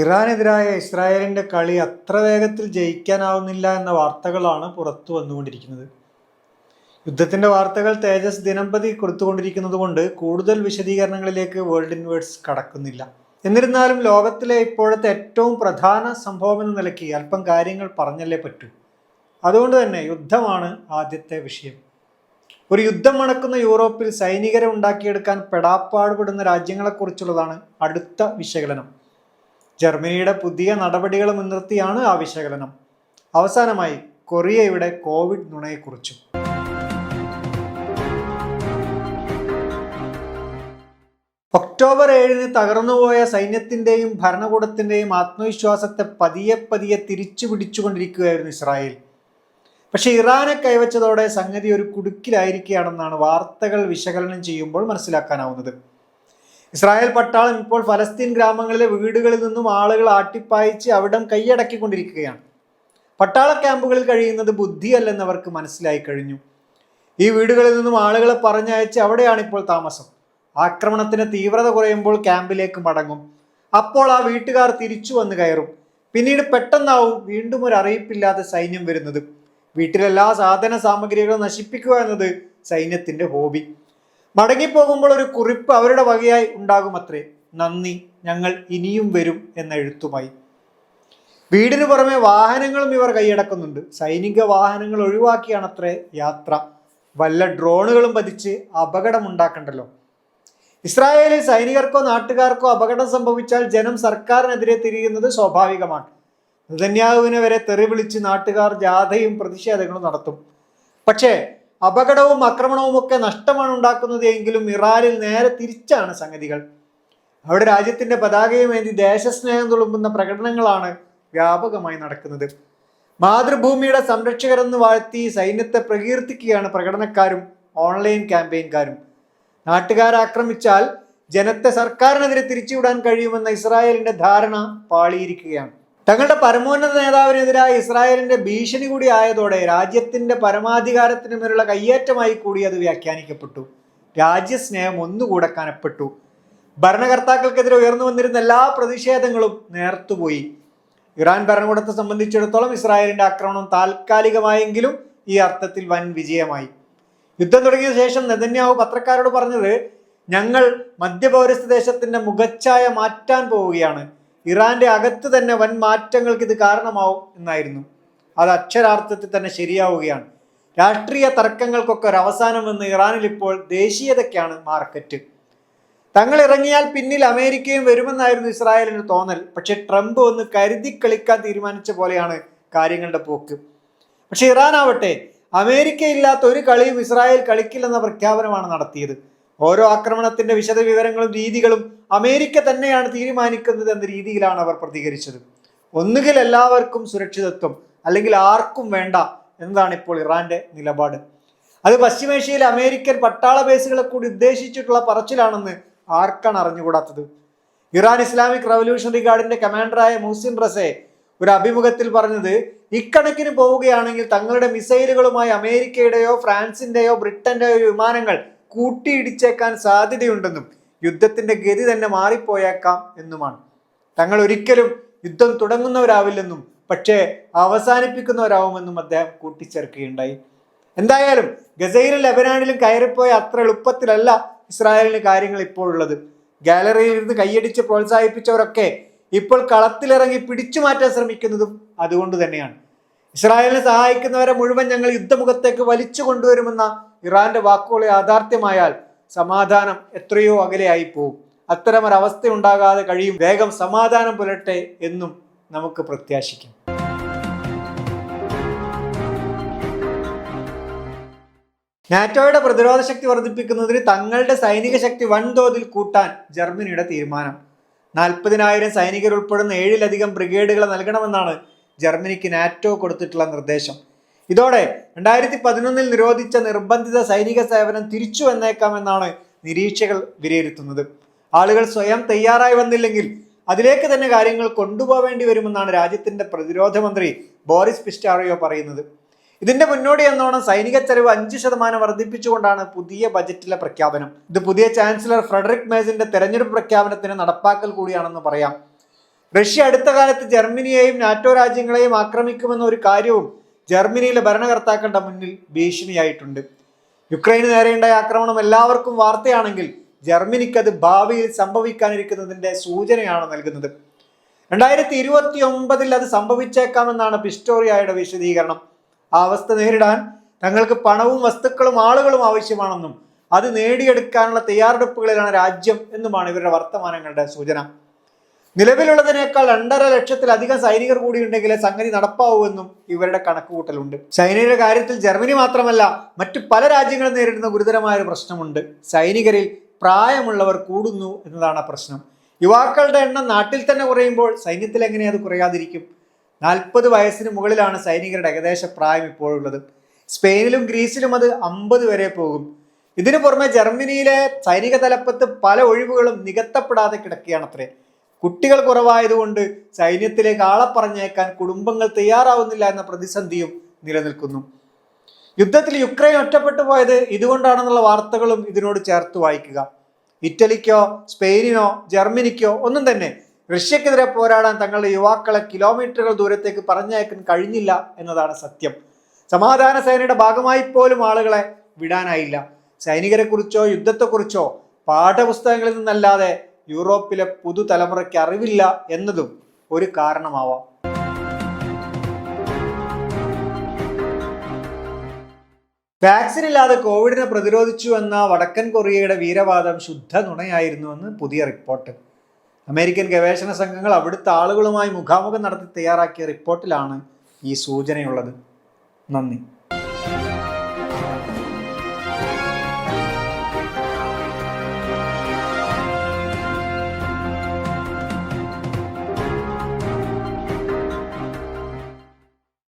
ഇറാനെതിരായ ഇസ്രായേലിന്റെ കളി അത്ര വേഗത്തിൽ ജയിക്കാനാവുന്നില്ല എന്ന വാർത്തകളാണ് പുറത്തു വന്നുകൊണ്ടിരിക്കുന്നത്. യുദ്ധത്തിന്റെ വാർത്തകൾ തേജസ് ദിനംപ്രതി കൊടുത്തുകൊണ്ടിരിക്കുന്നത് കൊണ്ട് കൂടുതൽ വിശദീകരണങ്ങളിലേക്ക് വേൾഡ് ഇൻവേഴ്സ് കടക്കുന്നില്ല. എന്നിരുന്നാലും ലോകത്തിലെ ഇപ്പോഴത്തെ ഏറ്റവും പ്രധാന സംഭവം എന്ന നിലയ്ക്ക് അല്പം കാര്യങ്ങൾ പറഞ്ഞല്ലേ പറ്റൂ. അതുകൊണ്ട് തന്നെ യുദ്ധമാണ് ആദ്യത്തെ വിഷയം. ഒരു യുദ്ധം മണക്കുന്ന യൂറോപ്പിൽ സൈനികരെ ഉണ്ടാക്കിയെടുക്കാൻ പെടാപ്പാടുപെടുന്ന രാജ്യങ്ങളെക്കുറിച്ചുള്ളതാണ് അടുത്ത വിശകലനം. ജർമ്മനിയുടെ പുതിയ നടപടികൾ മുൻനിർത്തിയാണ് ആ വിശകലനം. അവസാനമായി കൊറിയയുടെ കോവിഡ് നുണയെക്കുറിച്ചും. ഒക്ടോബർ ഏഴിന് തകർന്നുപോയ സൈന്യത്തിന്റെയും ഭരണകൂടത്തിന്റെയും ആത്മവിശ്വാസത്തെ പതിയെ പതിയെ തിരിച്ചു പിടിച്ചുകൊണ്ടിരിക്കുകയായിരുന്നു ഇസ്രായേൽ. പക്ഷെ ഇറാനെ കൈവച്ചതോടെ സംഗതി ഒരു കുടുക്കിലായിരിക്കുകയാണെന്നാണ് വാർത്തകൾ വിശകലനം ചെയ്യുമ്പോൾ മനസ്സിലാക്കാനാവുന്നത്. ഇസ്രായേൽ പട്ടാളം ഇപ്പോൾ ഫലസ്തീൻ ഗ്രാമങ്ങളിലെ വീടുകളിൽ നിന്നും ആളുകൾ ആട്ടിപ്പായിച്ച് അവിടം കൈയടക്കിക്കൊണ്ടിരിക്കുകയാണ്. പട്ടാള ക്യാമ്പുകളിൽ കഴിയുന്നത് ബുദ്ധിയല്ലെന്ന് അവർക്ക് മനസ്സിലായി കഴിഞ്ഞു. ഈ വീടുകളിൽ നിന്നും ആളുകളെ പറഞ്ഞയച്ച് അവിടെയാണ് ഇപ്പോൾ താമസം. ആക്രമണത്തിന് തീവ്രത കുറയുമ്പോൾ ക്യാമ്പിലേക്ക് മടങ്ങും. അപ്പോൾ ആ വീട്ടുകാർ തിരിച്ചു വന്ന് കയറും. പിന്നീട് പെട്ടെന്നാവും വീണ്ടും ഒരു അറിയിപ്പില്ലാതെ സൈന്യം വരുന്നത്. വീട്ടിലെല്ലാ സാധന സാമഗ്രികളും നശിപ്പിക്കുക എന്നത് സൈന്യത്തിന്റെ ഹോബി. മടങ്ങിപ്പോകുമ്പോൾ ഒരു കുറിപ്പ് അവരുടെ വകയായി ഉണ്ടാകും അത്രേ. നന്ദി ഞങ്ങൾ ഇനിയും വരും എന്ന എഴുത്തുമായി. വീടിനു പുറമെ വാഹനങ്ങളും ഇവർ കൈയടക്കുന്നുണ്ട്. സൈനിക വാഹനങ്ങൾ ഒഴിവാക്കിയാണത്രേ യാത്ര. വല്ല ഡ്രോണുകളും പതിച്ച് അപകടമുണ്ടാക്കണ്ടല്ലോ. ഇസ്രായേലിൽ സൈനികർക്കോ നാട്ടുകാർക്കോ അപകടം സംഭവിച്ചാൽ ജനം സർക്കാരിനെതിരെ തിരിയുന്നത് സ്വാഭാവികമാണ്. നെതന്യാഹുവിനെ വരെ തെറി വിളിച്ച് നാട്ടുകാർ ജാഥയും പ്രതിഷേധങ്ങളും നടത്തും. പക്ഷേ അപകടവും ആക്രമണവും ഒക്കെ നഷ്ടമാണ് ഉണ്ടാക്കുന്നത് എങ്കിലും ഇറാനിൽ നേരെ തിരിച്ചാണ് സംഗതികൾ. അവിടെ രാജ്യത്തിന്റെ പതാകയുമേന്തി ദേശസ്നേഹം തുളുമ്പുന്ന പ്രകടനങ്ങളാണ് വ്യാപകമായി നടക്കുന്നത്. മാതൃഭൂമിയുടെ സംരക്ഷകരെന്ന് വാഴ്ത്തി സൈന്യത്തെ പ്രകീർത്തിക്കുകയാണ് പ്രകടനക്കാരും ഓൺലൈൻ ക്യാമ്പയിൻകാരും. നാട്ടുകാരെ ആക്രമിച്ചാൽ ജനത്തെ സർക്കാരിനെതിരെ തിരിച്ചുവിടാൻ കഴിയുമെന്ന ഇസ്രായേലിന്റെ ധാരണ പാളിയിരിക്കുകയാണ്. തങ്ങളുടെ പരമോന്നത നേതാവിനെതിരായ ഇസ്രായേലിന്റെ ഭീഷണി കൂടി ആയതോടെ രാജ്യത്തിന്റെ പരമാധികാരത്തിന് മേലുള്ള കയ്യേറ്റമായി കൂടി അത് വ്യാഖ്യാനിക്കപ്പെട്ടു. രാജ്യസ്നേഹം ഒന്നുകൂടെ കനപ്പെട്ടു. ഭരണകർത്താക്കൾക്കെതിരെ ഉയർന്നു വന്നിരുന്ന എല്ലാ പ്രതിഷേധങ്ങളും നേർത്തുപോയി. ഇറാൻ ഭരണകൂടത്തെ സംബന്ധിച്ചിടത്തോളം ഇസ്രായേലിന്റെ ആക്രമണം താൽക്കാലികമായെങ്കിലും ഈ അർത്ഥത്തിൽ വൻ വിജയമായി. യുദ്ധം തുടങ്ങിയ ശേഷം നെതന്യാവ് പത്രക്കാരോട് പറഞ്ഞത് ഞങ്ങൾ മധ്യപൗരസ്ത്യ ദേശത്തിന്റെ മുഖച്ഛായ മാറ്റാൻ പോവുകയാണ്. ഇറാന്റെ അകത്ത് തന്നെ വൻ മാറ്റങ്ങൾക്ക് ഇത് കാരണമാവും എന്നായിരുന്നു. അത് അക്ഷരാർത്ഥത്തിൽ തന്നെ ശരിയാവുകയാണ്. രാഷ്ട്രീയ തർക്കങ്ങൾക്കൊക്കെ ഒരു അവസാനം വന്ന് ഇറാനിൽ ഇപ്പോൾ ദേശീയതയ്ക്കാണ് മാർക്കറ്റ്. തങ്ങൾ ഇറങ്ങിയാൽ പിന്നിൽ അമേരിക്കയും വരുമെന്നായിരുന്നു ഇസ്രായേലിന് തോന്നൽ. പക്ഷെ ട്രംപ് ഒന്ന് കരുതി കളിക്കാൻ തീരുമാനിച്ച പോലെയാണ് കാര്യങ്ങളുടെ പോക്ക്. പക്ഷെ ഇറാൻ ആവട്ടെ അമേരിക്ക ഇല്ലാത്ത ഒരു കളിയും ഇസ്രായേൽ കളിക്കില്ലെന്ന പ്രഖ്യാപനമാണ് നടത്തിയത്. ഓരോ ആക്രമണത്തിന്റെ വിശദ വിവരങ്ങളും രീതികളും അമേരിക്ക തന്നെയാണ് തീരുമാനിക്കുന്നത് എന്ന രീതിയിലാണ് അവർ പ്രതികരിച്ചത്. ഒന്നുകിൽ എല്ലാവർക്കും സുരക്ഷിതത്വം അല്ലെങ്കിൽ ആർക്കും വേണ്ട എന്നതാണ് ഇപ്പോൾ ഇറാന്റെ നിലപാട്. അത് പശ്ചിമേഷ്യയിലെ അമേരിക്കൻ പട്ടാള ബേസുകളെ കൂടി ഉദ്ദേശിച്ചിട്ടുള്ള പറച്ചിലാണെന്ന് ആർക്കാണ് അറിഞ്ഞുകൂടാത്തത്? ഇറാൻ ഇസ്ലാമിക് റവല്യൂഷണറി ഗാർഡിന്റെ കമാൻഡറായ മുഹസിൻ റസെ ഒരു അഭിമുഖത്തിൽ പറഞ്ഞത് ഇക്കണക്കിന് പോവുകയാണെങ്കിൽ തങ്ങളുടെ മിസൈലുകളുമായി അമേരിക്കയുടെയോ ഫ്രാൻസിന്റെയോ ബ്രിട്ടന്റെയോ വിമാനങ്ങൾ കൂട്ടിയിടിച്ചേക്കാൻ സാധ്യതയുണ്ടെന്നും യുദ്ധത്തിന്റെ ഗതി തന്നെ മാറിപ്പോയേക്കാം എന്നുമാണ്. തങ്ങൾ ഒരിക്കലും യുദ്ധം തുടങ്ങുന്നവരാവില്ലെന്നും പക്ഷേ അവസാനിപ്പിക്കുന്നവരാവുമെന്നും അദ്ദേഹം കൂട്ടിച്ചേർക്കുകയുണ്ടായി. എന്തായാലും ഗസയിലും ലബനാനിലും കയറിപ്പോയ അത്ര എളുപ്പത്തിലല്ല ഇസ്രായേലിന് കാര്യങ്ങൾ ഇപ്പോൾ ഉള്ളത്. ഗാലറിയിൽ ഇരുന്ന് കൈയടിച്ച് പ്രോത്സാഹിപ്പിച്ചവരൊക്കെ ഇപ്പോൾ കളത്തിലിറങ്ങി പിടിച്ചു മാറ്റാൻ ശ്രമിക്കുന്നതും അതുകൊണ്ട് തന്നെയാണ്. ഇസ്രായേലിനെ സഹായിക്കുന്നവരെ മുഴുവൻ ഞങ്ങൾ യുദ്ധമുഖത്തേക്ക് വലിച്ചു കൊണ്ടുവരുമെന്ന ഇറാന്റെ വാക്കുകളെ യാഥാർത്ഥ്യമായാൽ സമാധാനം എത്രയോ അകലെയായി പോകും അത്തരമൊരവസ്ഥ ഉണ്ടാകാതെ കഴിയും. വേഗം സമാധാനം പുലട്ടെ എന്നും നമുക്ക് പ്രത്യാശിക്കാം. നാറ്റോയുടെ പ്രതിരോധ ശക്തി വർദ്ധിപ്പിക്കുന്നതിന് തങ്ങളുടെ സൈനിക ശക്തി വൻതോതിൽ കൂട്ടാൻ ജർമ്മനിയുടെ തീരുമാനം. നാൽപ്പതിനായിരം സൈനികർ ഉൾപ്പെടുന്ന ഏഴിലധികം ബ്രിഗേഡുകൾ നൽകണമെന്നാണ് ജർമ്മനിക്ക് നാറ്റോ കൊടുത്തിട്ടുള്ള നിർദ്ദേശം. ഇതോടെ രണ്ടായിരത്തി പതിനൊന്നിൽ നിരോധിച്ച നിർബന്ധിത സൈനിക സേവനം തിരിച്ചു വന്നേക്കാമെന്നാണ് നിരീക്ഷകൾ വിലയിരുത്തുന്നത്. ആളുകൾ സ്വയം തയ്യാറായി വന്നില്ലെങ്കിൽ അതിലേക്ക് തന്നെ കാര്യങ്ങൾ കൊണ്ടുപോവേണ്ടി വരുമെന്നാണ് രാജ്യത്തിന്റെ പ്രതിരോധ മന്ത്രി ബോറിസ് പിസ്റ്റാറിയോ പറയുന്നത്. ഇതിന്റെ മുന്നോടി എന്നോണം സൈനിക ചെലവ് അഞ്ച് ശതമാനം വർദ്ധിപ്പിച്ചുകൊണ്ടാണ് പുതിയ ബജറ്റിലെ പ്രഖ്യാപനം. ഇത് പുതിയ ചാൻസലർ ഫ്രെഡറിക് മേസിന്റെ തെരഞ്ഞെടുപ്പ് പ്രഖ്യാപനത്തിന് നടപ്പാക്കൽ കൂടിയാണെന്ന് പറയാം. റഷ്യ അടുത്ത കാലത്ത് ജർമ്മനിയെയും നാറ്റോ രാജ്യങ്ങളെയും ആക്രമിക്കുമെന്ന ഒരു കാര്യവും ജർമ്മനിയിലെ ഭരണകർത്താക്കളുടെ മുന്നിൽ ഭീഷണിയായിട്ടുണ്ട്. യുക്രൈന് നേരെയുണ്ടായ ആക്രമണം എല്ലാവർക്കും വാർത്തയാണെങ്കിൽ ജർമ്മനിക്കത് ഭാവിയിൽ സംഭവിക്കാനിരിക്കുന്നതിന്റെ സൂചനയാണ് നൽകുന്നത്. രണ്ടായിരത്തി ഇരുപത്തി ഒമ്പതിൽ അത് സംഭവിച്ചേക്കാമെന്നാണ് പിസ്റ്റോറിയായുടെ വിശദീകരണം. ആ അവസ്ഥ നേരിടാൻ തങ്ങൾക്ക് പണവും വസ്തുക്കളും ആളുകളും ആവശ്യമാണെന്നും അത് നേടിയെടുക്കാനുള്ള തയ്യാറെടുപ്പുകളിലാണ് രാജ്യം എന്നുമാണ് ഇവരുടെ വർത്തമാനങ്ങളുടെ സൂചന. നിലവിലുള്ളതിനേക്കാൾ രണ്ടര ലക്ഷത്തിലധികം സൈനികർ കൂടി ഉണ്ടെങ്കിൽ സംഗതി നടപ്പാവൂവെന്നും ഇവരുടെ കണക്കുകൂട്ടലുണ്ട്. സൈനികരുടെ കാര്യത്തിൽ ജർമ്മനി മാത്രമല്ല മറ്റു പല രാജ്യങ്ങളും നേരിടുന്ന ഗുരുതരമായ ഒരു പ്രശ്നമുണ്ട്. സൈനികരിൽ പ്രായമുള്ളവർ കൂടുന്നു എന്നതാണ് പ്രശ്നം. യുവാക്കളുടെ എണ്ണം നാട്ടിൽ തന്നെ കുറയുമ്പോൾ സൈന്യത്തിൽ എങ്ങനെ അത് കുറയാതിരിക്കും? നാൽപ്പത് വയസ്സിന് മുകളിലാണ് സൈനികരുടെ ഏകദേശ പ്രായം ഇപ്പോഴുള്ളത്. സ്പെയിനിലും ഗ്രീസിലും അത് അമ്പത് വരെ പോകും. ഇതിനു പുറമെ ജർമ്മനിയിലെ സൈനിക തലപ്പത്ത് പല ഒഴിവുകളും നികത്തപ്പെടാതെ കിടക്കുകയാണത്രേ. കുട്ടികൾ കുറവായതുകൊണ്ട് സൈന്യത്തിലേക്ക് ആളെ പറഞ്ഞേക്കാൻ കുടുംബങ്ങൾ തയ്യാറാവുന്നില്ല എന്ന പ്രതിസന്ധിയും നിലനിൽക്കുന്നു. യുദ്ധത്തിൽ യുക്രൈൻ ഒറ്റപ്പെട്ടു പോയത് ഇതുകൊണ്ടാണെന്നുള്ള വാർത്തകളും ഇതിനോട് ചേർത്ത് വായിക്കുക. ഇറ്റലിക്കോ സ്പെയിനിനോ ജർമ്മനിക്കോ ഒന്നും തന്നെ റഷ്യക്കെതിരെ പോരാടാൻ തങ്ങളുടെ യുവാക്കളെ കിലോമീറ്ററുകൾ ദൂരത്തേക്ക് പറഞ്ഞയക്കാൻ കഴിഞ്ഞില്ല എന്നതാണ് സത്യം. സമാധാന സേനയുടെ ഭാഗമായി പോലും ആളുകളെ വിടാനായില്ല. സൈനികരെക്കുറിച്ചോ യുദ്ധത്തെക്കുറിച്ചോ പാഠപുസ്തകങ്ങളിൽ നിന്നല്ലാതെ യൂറോപ്പിലെ പുതുതലമുറയ്ക്ക് അറിവില്ല എന്നതും ഒരു കാരണമാവാം. വാക്സിൻ ഇല്ലാതെ കോവിഡിനെ പ്രതിരോധിച്ചു എന്ന വടക്കൻ കൊറിയയുടെ വീരവാദം ശുദ്ധ നുണയായിരുന്നുവെന്ന് പുതിയ റിപ്പോർട്ട്. അമേരിക്കൻ ഗവേഷണ സംഘങ്ങൾ അവിടുത്തെ ആളുകളുമായി മുഖാമുഖം നടത്തി തയ്യാറാക്കിയ റിപ്പോർട്ടിലാണ് ഈ സൂചനയുള്ളത്. നന്ദി.